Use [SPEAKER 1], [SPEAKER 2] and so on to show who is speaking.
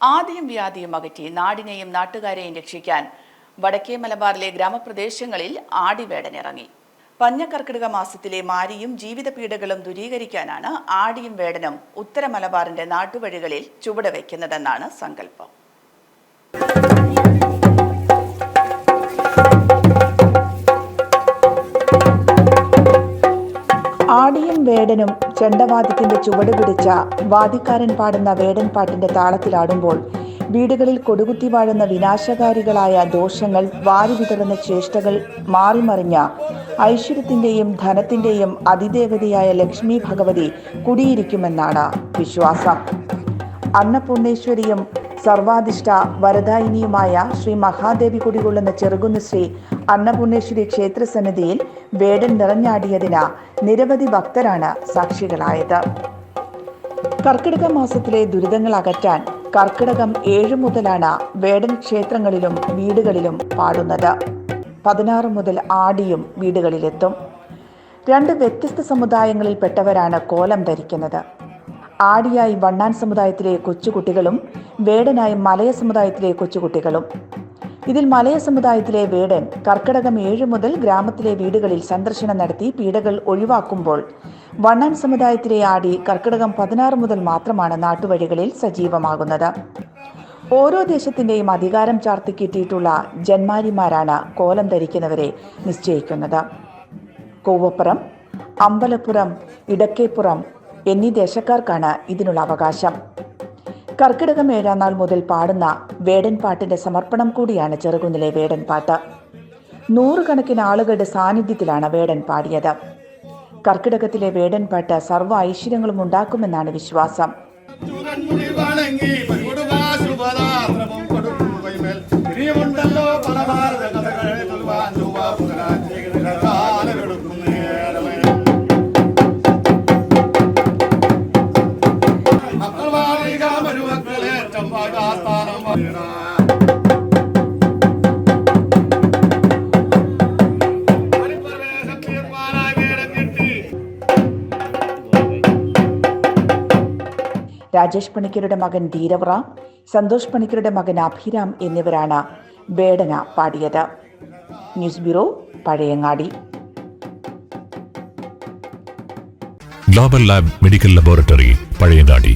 [SPEAKER 1] ആദിയും വ്യാധിയും അകറ്റി നാടിനെയും നാട്ടുകാരെയും രക്ഷിക്കാൻ വടക്കേ മലബാറിലെ ഗ്രാമപ്രദേശങ്ങളിൽ ആടിവേടനിറങ്ങി പഞ്ഞക്കർക്കിടക മാസത്തിലെ മാരിയും ജീവിത പീഡകളും ദൂരീകരിക്കാനാണ് ആടിയും വേടനും ഉത്തര മലബാറിന്റെ നാട്ടുവഴികളിൽ ചുവടുവെക്കുന്നതെന്നാണ് സങ്കല്പം. ആടിയും വേടനും ചെണ്ടവാദ്യത്തിന്റെ ചുവട് പിടിച്ച വാദിക്കാരൻ പാടുന്ന വേടൻ പാട്ടിന്റെ താളത്തിലാടുമ്പോൾ വീടുകളിൽ കൊടുകുത്തി വാഴുന്ന വിനാശകാരികളായ ദോഷങ്ങൾ വാരി വിതറുന്ന ചേഷ്ടകൾ മാറിമറിഞ്ഞ ഐശ്വര്യത്തിന്റെയും ധനത്തിന്റെയും അതിദേവതയായ ലക്ഷ്മി ഭഗവതി കുടിയിരിക്കുമെന്നാണ് വിശ്വാസം. അന്നപൂർണേശ്വരിയും സർവാധിഷ്ഠ വരദായിനിയുമായ ശ്രീ മഹാദേവി കുടികൊള്ളുന്ന ചെറുകുന്ന് ശ്രീ അന്നപൂർണേശ്വരി ക്ഷേത്രസന്നിധിയിൽ വേടൻ നിറഞ്ഞാടിയതിന് നിരവധി ഭക്തരാണ് സാക്ഷികളായത്. കർക്കിടക മാസത്തിലെ ദുരിതങ്ങൾ അകറ്റാൻ കർക്കിടകം ഏഴ് മുതലാണ് വേടൻ ക്ഷേത്രങ്ങളിലും വീടുകളിലും പാടുന്നത്. പതിനാറ് മുതൽ ആടിയും വീടുകളിലെത്തും. രണ്ട് വ്യത്യസ്ത സമുദായങ്ങളിൽപ്പെട്ടവരാണ് കോലം ധരിക്കുന്നത്. ആടിയായി വണ്ണാൻ സമുദായത്തിലെ കൊച്ചുകുട്ടികളും വേടനായി മലയ സമുദായത്തിലെ കൊച്ചുകുട്ടികളും. ഇതിൽ മലയ സമുദായത്തിലെ വേടൻ കർക്കിടകം ഏഴ് മുതൽ ഗ്രാമത്തിലെ വീടുകളിൽ സന്ദർശനം നടത്തി പീഡകൾ ഒഴിവാക്കുമ്പോൾ വണ്ണൻ സമുദായത്തിലെ ആടി കർക്കിടകം പതിനാറ് മുതൽ മാത്രമാണ് നാട്ടുവഴികളിൽ സജീവമാകുന്നത്. ഓരോ ദേശത്തിന്റെയും അധികാരം ചാർത്തി കിട്ടിയിട്ടുള്ള ജന്മാരിമാരാണ് കോലം ധരിക്കുന്നവരെ നിശ്ചയിക്കുന്നത്. കൂവപ്പുറം അമ്പലപ്പുറം ഇടക്കേപ്പുറം എന്നീ ദേശക്കാർക്കാണ് ഇതിനുള്ള അവകാശം. കർക്കിടകം ഏഴാം നാൾ മുതൽ പാടുന്ന വേടൻ പാട്ടിന്റെ സമർപ്പണം കൂടിയാണ് ചെറുകുന്നിലെ വേടൻ പാട്ട്. നൂറുകണക്കിന് ആളുകളുടെ സാന്നിധ്യത്തിലാണ് വേടൻ പാടിയത്. കർക്കിടകത്തിലെ വേടൻ പാട്ട് സർവ ഐശ്വര്യങ്ങളും ഉണ്ടാക്കുമെന്നാണ് വിശ്വാസം.
[SPEAKER 2] വാഴിക മരുമക്കളെ ചമ്പാകാസ്ഥാനം പരിപ്രവേശം തീർമാനായി വേടം
[SPEAKER 1] രാജേഷ് പണിക്കരുടെ മകൻ ധീരവ്ര സന്തോഷ് പണിക്കരുടെ മകൻ അഭിരാം എന്നിവരാണ് വേടന പാടിയത്. News bureau Pazhayangadi.
[SPEAKER 3] Global lab medical laboratory Pazhayangadi.